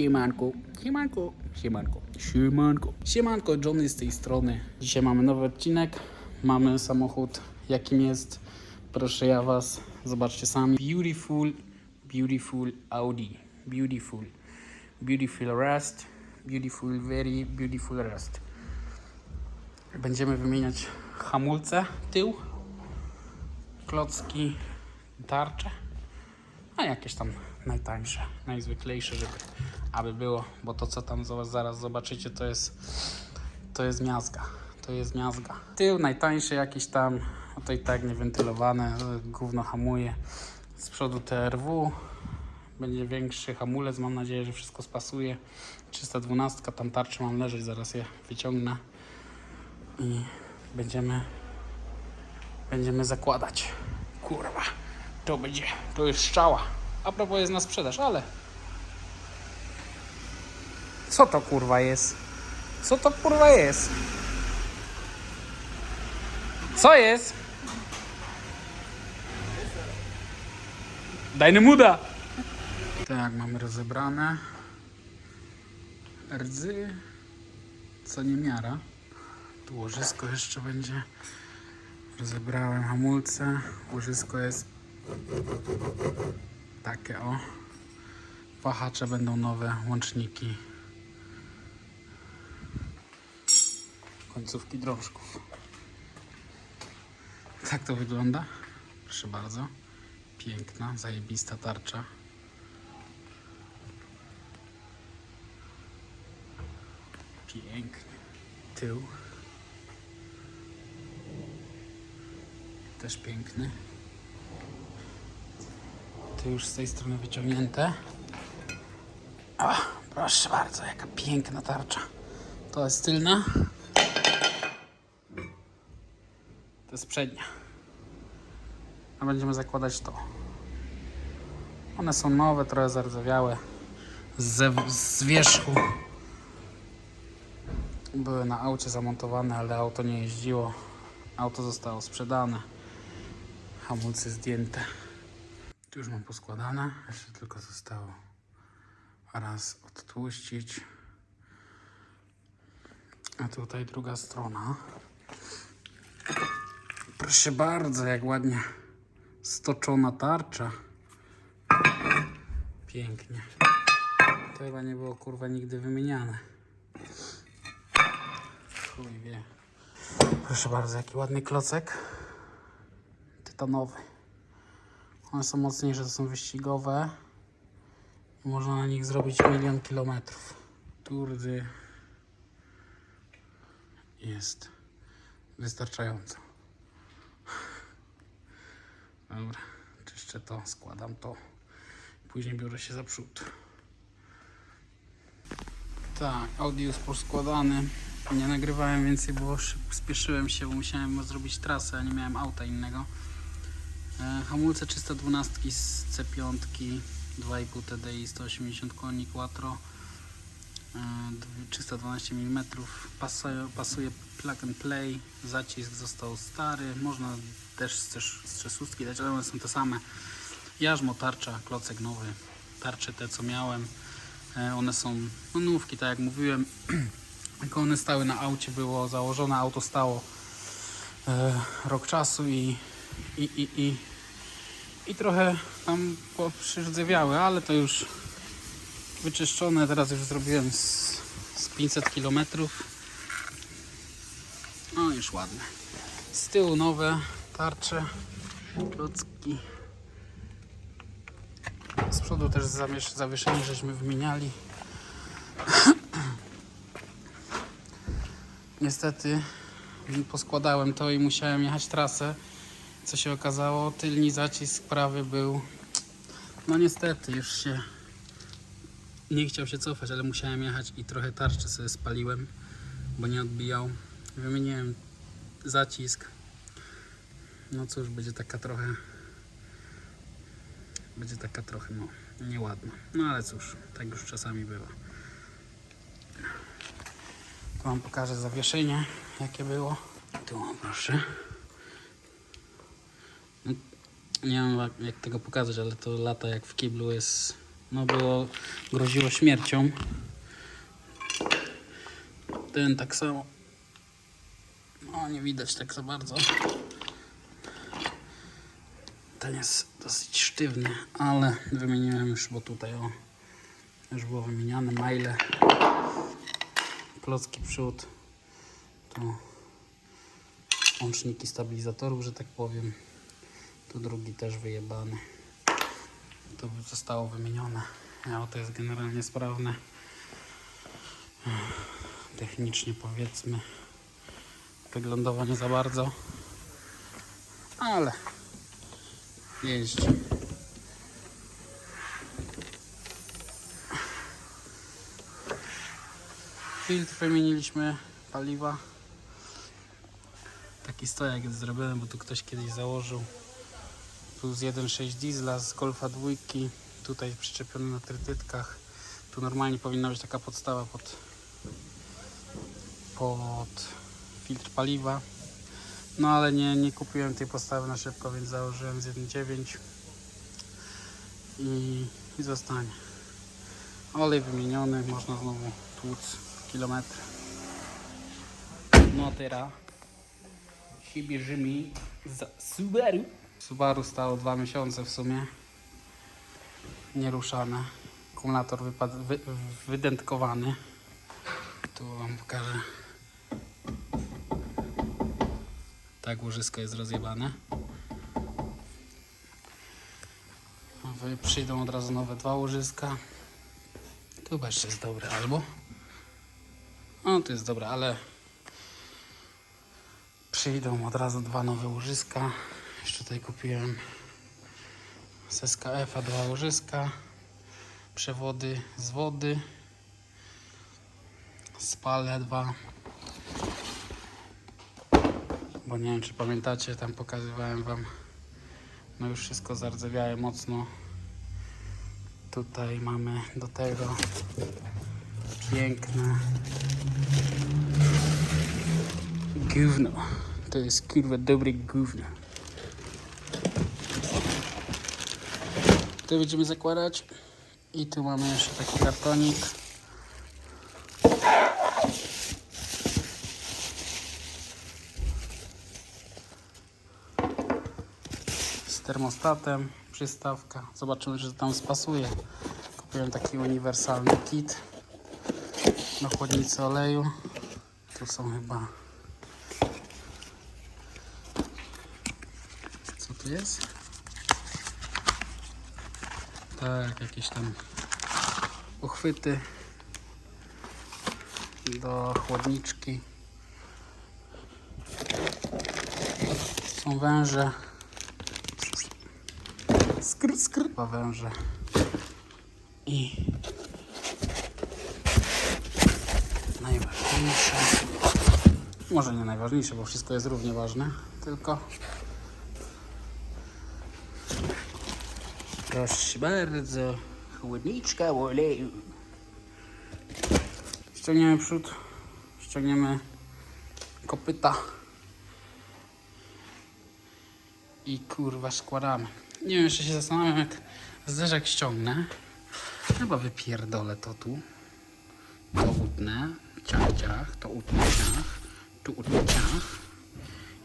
Siemanko, siemanko, siemanko, siemanko, siemanko, Johnny z tej strony. Dzisiaj mamy nowy odcinek, mamy samochód, jakim jest, proszę ja was, zobaczcie sami. Beautiful, beautiful Audi, beautiful, beautiful rust, beautiful, very beautiful rust. Będziemy wymieniać hamulce, tył, klocki, tarcze, a jakieś tam najtańsze, najzwyklejsze, żeby aby było, bo to co tam za- zaraz zobaczycie to jest to jest miazga, to jest miazga. Tył najtańszy jakiś tam, a to i tak niewentylowane, gówno hamuje. Z przodu TRW, będzie większy hamulec, mam nadzieję, że wszystko spasuje. 312, tam tarcze mam leżeć, zaraz je wyciągnę i będziemy będziemy zakładać. Kurwa, to będzie, to jest szczała. A propos jest na sprzedaż, ale co to kurwa jest? Co to kurwa jest? Co jest? Dajny muda! Tak, mamy rozebrane. Rdzy. Co nie miara. Tu łożysko jeszcze będzie. Rozebrałem hamulce. Łożysko jest takie o. Wahacze będą nowe, łączniki. Końcówki drążków. Tak to wygląda. Proszę bardzo. Piękna, zajebista tarcza. Pięknie. Tył. Też piękny. To już z tej strony wyciągnięte. O, proszę bardzo, jaka piękna tarcza. To jest tylna. To jest przednia. A będziemy zakładać to. One są nowe, trochę zardzewiałe. Z, z wierzchu. Były na aucie zamontowane, ale auto nie jeździło. Auto zostało sprzedane. Hamulce zdjęte. Tu już mam poskładane. Jeszcze tylko zostało raz odtłuścić. A tutaj druga strona. Proszę bardzo, jak ładnie stoczona tarcza. Pięknie. To chyba nie było kurwa nigdy wymieniane. Chuj wie. Proszę bardzo, jaki ładny klocek. Tytanowy. One są mocniejsze, to są wyścigowe. I można na nich zrobić milion kilometrów. Turdy jest wystarczająco. Dobra, czyszczę to, składam to. Później biorę się za przód. Tak, audio jest poskładany. Nie nagrywałem więcej, bo spieszyłem się, bo musiałem zrobić trasę, a nie miałem auta innego. E, Hamulce 312 z C5, 2,5 TDI, 180 koni quattro, e, dw- 312 mm. Pasuje, pasuje plug and play, zacisk został stary, można też z, z 300 dać, ale one są te same. Jarzmo, tarcza, klocek nowy, tarcze te co miałem. E, One są no, nówki, tak jak mówiłem. Jak one stały na aucie, było założone, auto stało e, rok czasu i, i, i, i, i trochę tam poprzydzewiały, ale to już wyczyszczone. Teraz już zrobiłem z, z 500 km. No już ładne. Z tyłu nowe tarcze, klocki. Z przodu też zawieszenie żeśmy wymieniali. Niestety poskładałem to i musiałem jechać trasę. Co się okazało, tylni zacisk prawy był. No niestety, już się nie chciał się cofać, ale musiałem jechać i trochę tarczy sobie spaliłem, bo nie odbijał. Wymieniłem zacisk. No cóż, będzie taka trochę. Będzie taka trochę, no, nieładna. No ale cóż, tak już czasami bywa. Tu wam pokażę zawieszenie, jakie było. Tu, proszę. Nie wiem jak- tego pokazać, ale to lata jak w kiblu jest No było, groziło śmiercią. Ten tak samo. No nie widać tak za bardzo. Ten jest dosyć sztywny, ale wymieniłem już, bo tutaj o, już było wymieniane maile. Klocki przód. Tu łączniki stabilizatorów, że tak powiem. Tu drugi też wyjebany. To zostało wymienione. Auto jest generalnie sprawne. Technicznie powiedzmy. Wyglądowo nie za bardzo. Ale jeździ. Filtr wymieniliśmy paliwa. Taki stojak jest zrobiony, bo tu ktoś kiedyś założył. Plus 1.6 diesla z Golfa dwójki. Tutaj przyczepiony na trytytkach. Tu normalnie powinna być taka podstawa pod, pod filtr paliwa. No ale nie, nie kupiłem tej podstawy na szybko, więc założyłem z 1.9 i, i zostanie. Olej wymieniony, można znowu tłuc kilometr. No teraz się bierzemy za Subaru. Subaru stało dwa miesiące w sumie. Nieruszane. Akumulator wy, wydętkowany. Tu wam pokażę. Tak, łożysko jest rozjebane. Wy przyjdą od razu nowe dwa łożyska. Tu chyba jeszcze jest dobre, albo? O, to jest dobre, ale przyjdą od razu dwa nowe łożyska. Jeszcze tutaj kupiłem z SKF-a dwa łożyska, przewody z wody, spale dwa. Bo nie wiem, czy pamiętacie, tam pokazywałem Wam, no już wszystko zardzewiałe mocno. Tutaj mamy do tego piękne gówno. To jest kurwa dobre gówno. Tu będziemy zakładać. I tu mamy jeszcze taki kartonik. Z termostatem, przystawka. Zobaczymy, czy tam spasuje. Kupiłem taki uniwersalny kit na chłodnicy oleju. Tu są chyba. Co tu jest? Tak, jakieś tam uchwyty do chłodniczki. Są węże. Skr, skr. Węże. I najważniejsze. Może nie najważniejsze, bo wszystko jest równie ważne, tylko Proszę bardzo, chłodniczka oleju. Ściągniemy przód, ściągniemy kopyta i kurwa składamy. Nie wiem, jeszcze się zastanawiam, jak zderzak ściągnę. Chyba wypierdolę to tu. To utnę, ciach, ciach, to utnę, ciach, tu utnę, ciach.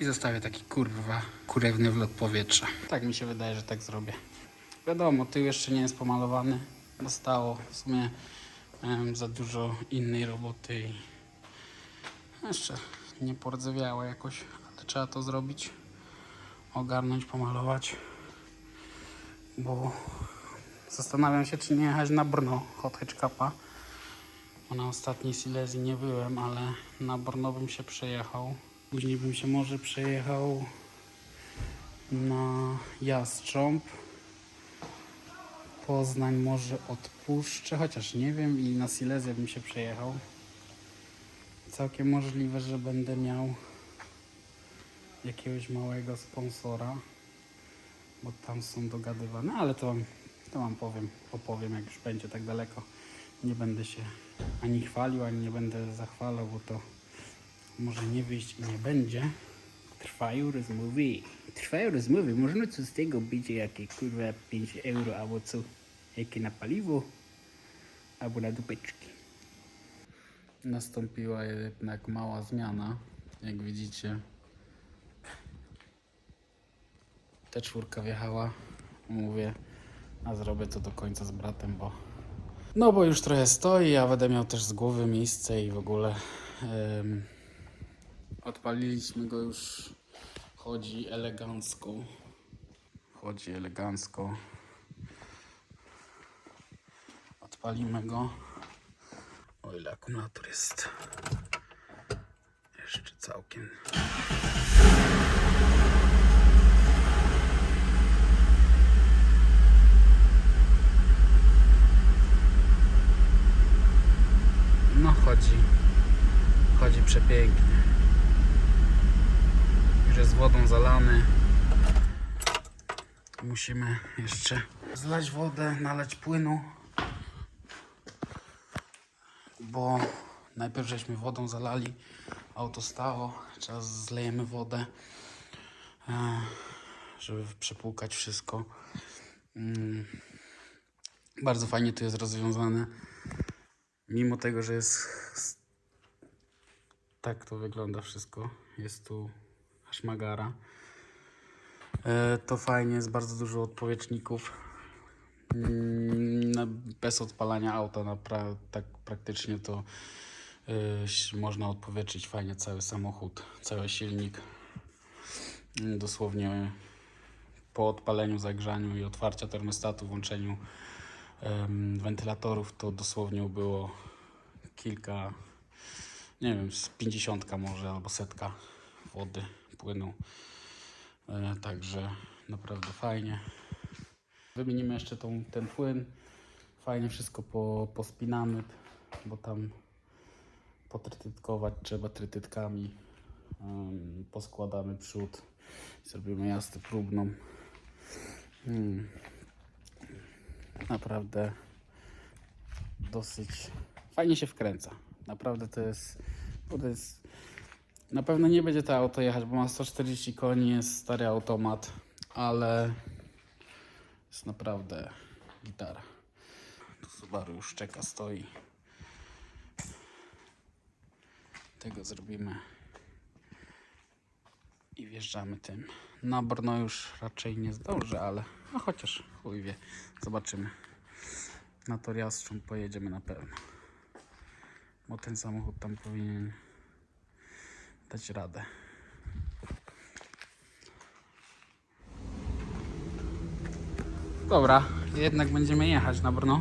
I zostawię taki kurwa kurewny wlot powietrza. Tak mi się wydaje, że tak zrobię. Wiadomo, tył jeszcze nie jest pomalowany. Zostało w sumie miałem za dużo innej roboty i jeszcze nie pordzewiało jakoś, ale trzeba to zrobić. Ogarnąć, pomalować. Bo zastanawiam się, czy nie jechać na Brno Hot Hatch Cupa. Bo na ostatniej Silesii nie byłem, ale na Brno bym się przejechał. Później bym się może przejechał na Jastrząb. Poznań może odpuszczę, chociaż nie wiem i na Silesię bym się przejechał. Całkiem możliwe, że będę miał jakiegoś małego sponsora, bo tam są dogadywane, ale to, to wam powiem, opowiem jak już będzie tak daleko. Nie będę się ani chwalił, ani nie będę zachwalał, bo to może nie wyjść i nie będzie. Trwają rozmowy. Trwają rozmowy. Można co z tego być jakieś kurwa 5 euro albo co. jakie na paliwo albo na dupeczki. Nastąpiła jednak mała zmiana, jak widzicie. Te czwórka wjechała, mówię, a zrobię to do końca z bratem, bo no bo już trochę stoi, ja będę miał też z głowy miejsce i w ogóle odpaliliśmy go już, chodzi elegancko, chodzi elegancko. Odpalimy go. O ile akumulator jest jeszcze całkiem. No chodzi. Chodzi przepięknie. Już jest wodą zalany. Musimy jeszcze zlać wodę, nalać płynu. Bo najpierw żeśmy wodą zalali, auto stało, teraz zlejemy wodę, e, żeby przepłukać wszystko. Mm. Bardzo fajnie to jest rozwiązane. Mimo tego, że jest tak to wygląda wszystko. Jest tu szmagara. E, To fajnie, jest bardzo dużo odpowietrzników. Mm, no, bez odpalania auta na pra- tak praktycznie to y, ś- można odpowietrzyć fajnie cały samochód, cały silnik. Mm, Dosłownie po odpaleniu, zagrzaniu i otwarcia termostatu, włączeniu em, wentylatorów to dosłownie było kilka, nie wiem, z pięćdziesiątka może albo setka wody, płynu. E, Także naprawdę fajnie. Wymienimy jeszcze tą, ten płyn. Fajnie wszystko po, pospinamy, bo tam potrytytkować trzeba trytytkami. Um, poskładamy przód. Zrobimy jazdę próbną. Mm. Naprawdę dosyć fajnie się wkręca. Naprawdę to jest, to jest na pewno nie będzie to auto jechać, bo ma 140 koni, jest stary automat, ale jest naprawdę gitara. Subaru już czeka, stoi. Tego zrobimy. I wjeżdżamy tym. Na Brno już raczej nie zdążę, ale no chociaż chuj wie. Zobaczymy. Na Toriastrzą pojedziemy na pewno. Bo ten samochód tam powinien dać radę. Dobra, jednak będziemy jechać na Brno.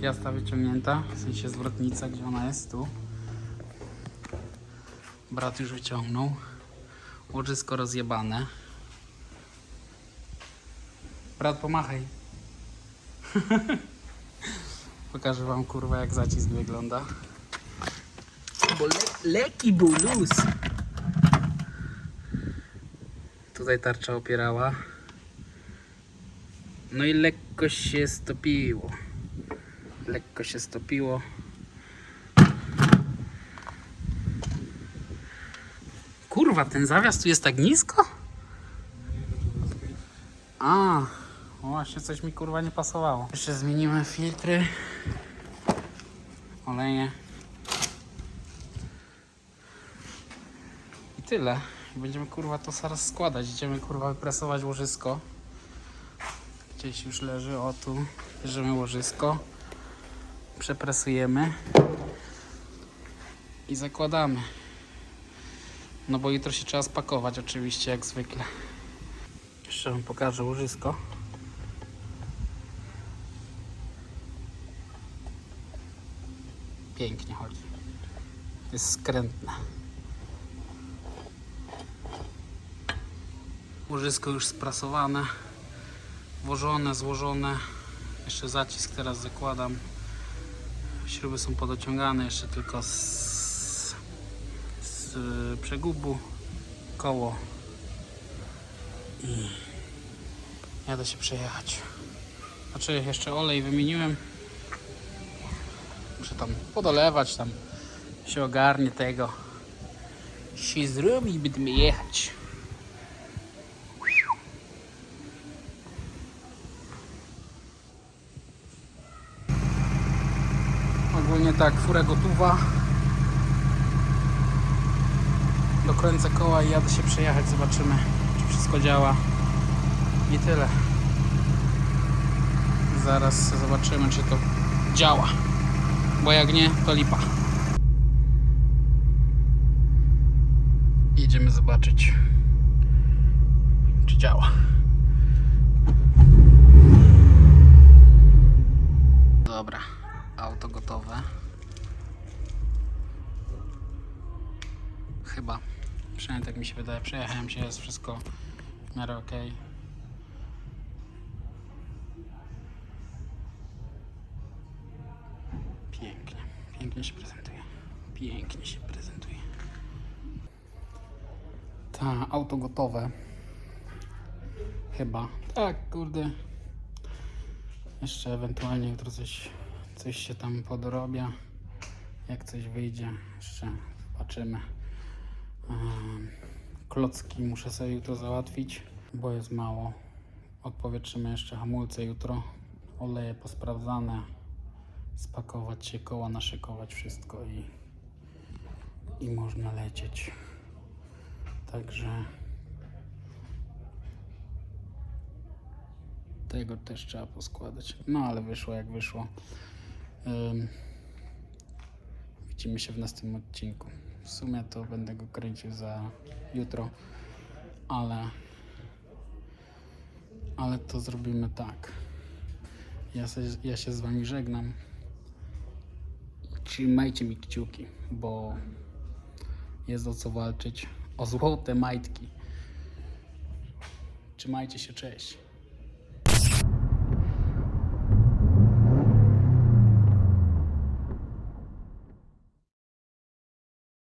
Piasta wyciągnięta, w sensie zwrotnica, gdzie ona jest, tu. Brat już wyciągnął. Łożysko rozjebane. Brat, pomachaj. Pokażę wam kurwa jak zacisk wygląda. Bo le leki był luz. Tutaj tarcza opierała. No i lekko się stopiło. Lekko się stopiło. Kurwa, ten zawias tu jest tak nisko? A, właśnie coś mi kurwa nie pasowało. Jeszcze zmienimy filtry. Oleje. I tyle. Będziemy kurwa to zaraz składać. Idziemy kurwa wypresować łożysko. Gdzieś już leży, o tu. Bierzemy łożysko. Przepresujemy. I zakładamy. No bo jutro się trzeba spakować oczywiście, jak zwykle. Jeszcze wam pokażę łożysko. Pięknie chodzi. Jest skrętne. Łożysko już sprasowane, włożone, złożone. Jeszcze zacisk teraz zakładam. Śruby są podociągane, jeszcze tylko z, z przegubu koło i jadę się przejechać. Znaczy jeszcze olej wymieniłem. Muszę tam podolewać, tam się ogarnie tego. Się zrobi i będziemy jechać. tak, furę gotowa. Dokręcę koła i jadę się przejechać, zobaczymy czy wszystko działa. I tyle. Zaraz zobaczymy czy to działa. Bo jak nie, to lipa. Idziemy zobaczyć czy działa. Dobra, auto gotowe. Chyba. Przynajmniej tak mi się wydaje. Przejechałem się, jest wszystko w miarę ok. Pięknie. Pięknie się prezentuje. Pięknie się prezentuje. Ta, auto gotowe. Chyba. Tak, kurde. Jeszcze ewentualnie jutro coś, coś się tam podrobia. Jak coś wyjdzie, jeszcze zobaczymy. Em, Klocki muszę sobie jutro załatwić, bo jest mało. Odpowietrzymy jeszcze hamulce jutro. Oleje posprawdzane. Spakować się, koła naszykować, wszystko i, i można lecieć. Także tego też trzeba poskładać. No ale wyszło jak wyszło. Ym, widzimy się w następnym odcinku. W sumie to będę go kręcił za jutro, ale ale to zrobimy tak. Ja, se, ja się z wami żegnam. Trzymajcie mi kciuki, bo jest o co walczyć. O złote majtki. Trzymajcie się, cześć.